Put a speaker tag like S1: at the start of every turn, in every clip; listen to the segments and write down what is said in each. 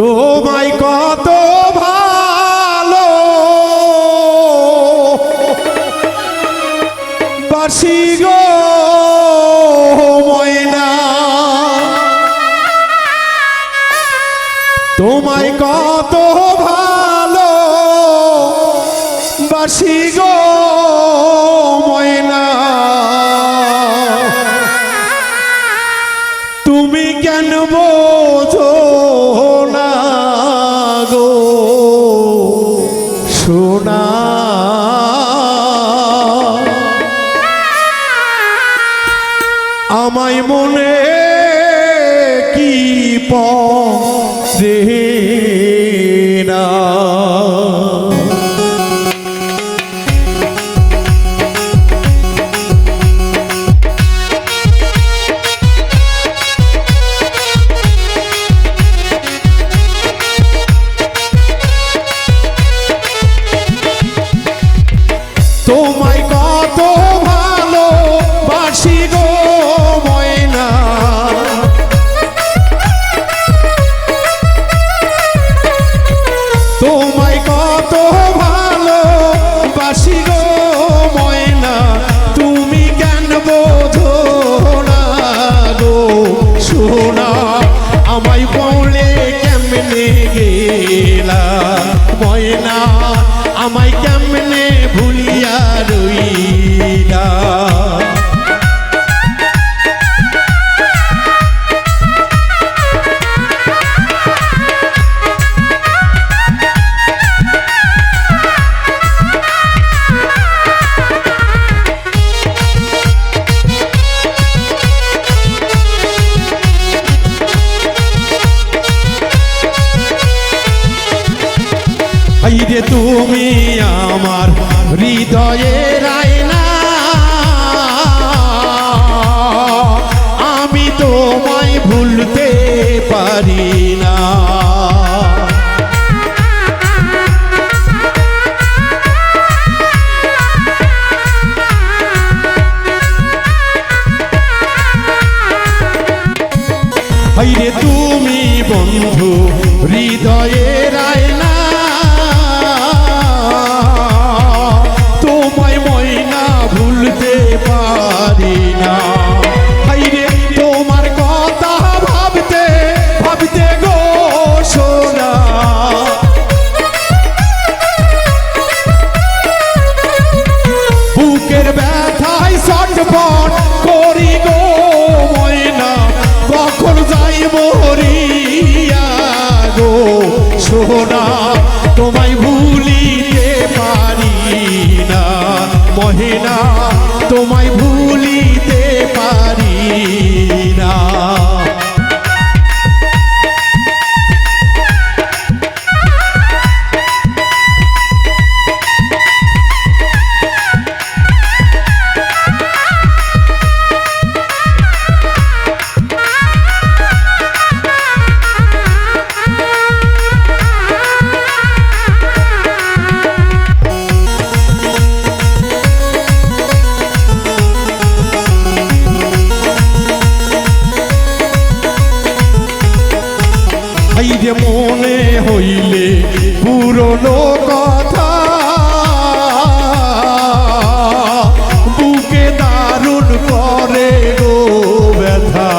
S1: তোমায় কত ভালো। বাসি গো ময়না তোমায় কত ভালো। বাসি গো আমায় মনে কি পে না? তোমায় কত ভালো বাসি আইরে তুমি আমার হৃদয়ের আয়না আমি তোমায় ভুলতে পারি না। হাইরে তুমি বন্ধু হৃদয়ের গো সোনা তোমায় ভুলিতে পারি না মহিনা তোমায় ভুলিতে হাইরে মনে হইলে পুরনো কথা। বুকে দারুণ করে গো ব্যথা।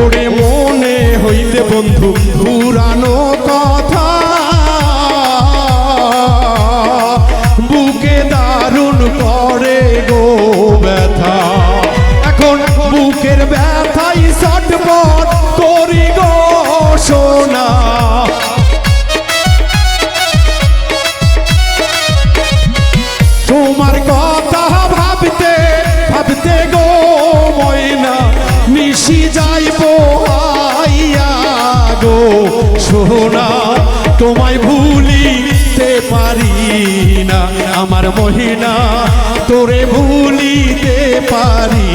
S1: ওরে মনে হইতে বন্ধু, পুরানো মিশি যাইব আইয়া গো সোনা তোমায় ভুলিতে পারি না। আমার মহিনা তোরে ভুলিতে পারি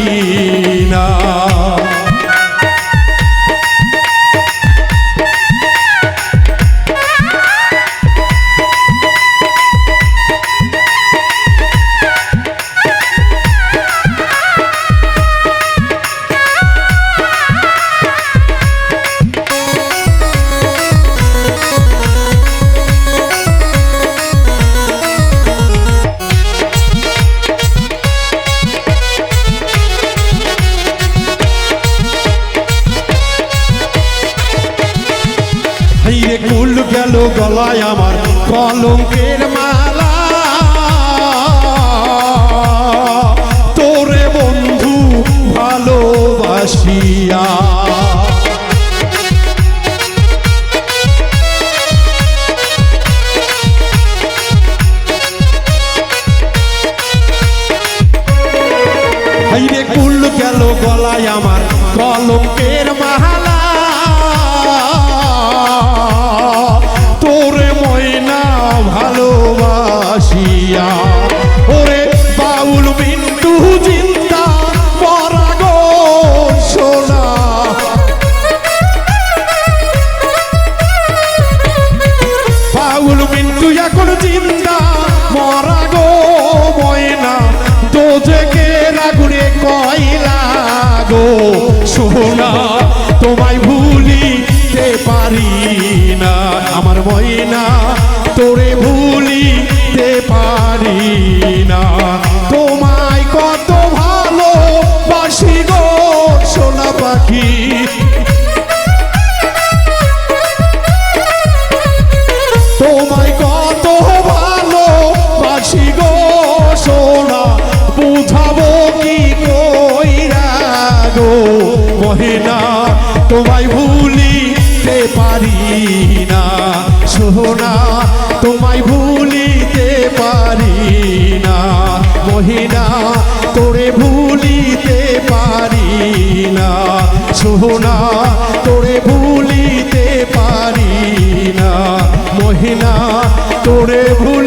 S1: গেল গলায় আমার কলঙ্কের মালা। তোরে বন্ধু ভালোবাসিয়া। গেল গলায় আমার কলঙ্কের মালা। বাউল মিন্টু চিন্তা মরা গো সোনা। পাউল মিন্টু এখন চিন্তা মরা গো ময়না। দোজেকে রাগুরে কয়লা গো সোনা, তোমায় ভুলিতে পারি আমার ময়না, তোরে ভুলিতে পারি না। তোমায় কত ভালো বাসি গো, সোনা পাখি। তোমায় কত ভালো বাসি গো, সোনা, বুঝাবো কি কইরা গো। মহিনা, তোমায় ভুলিতে পারি না। সোনা, তোমায় পারি না মহিলা, তোরে ভুলিতে পারি না সোনা তোরে ভুলিতে পারি না মহিলা, তোরে ভুল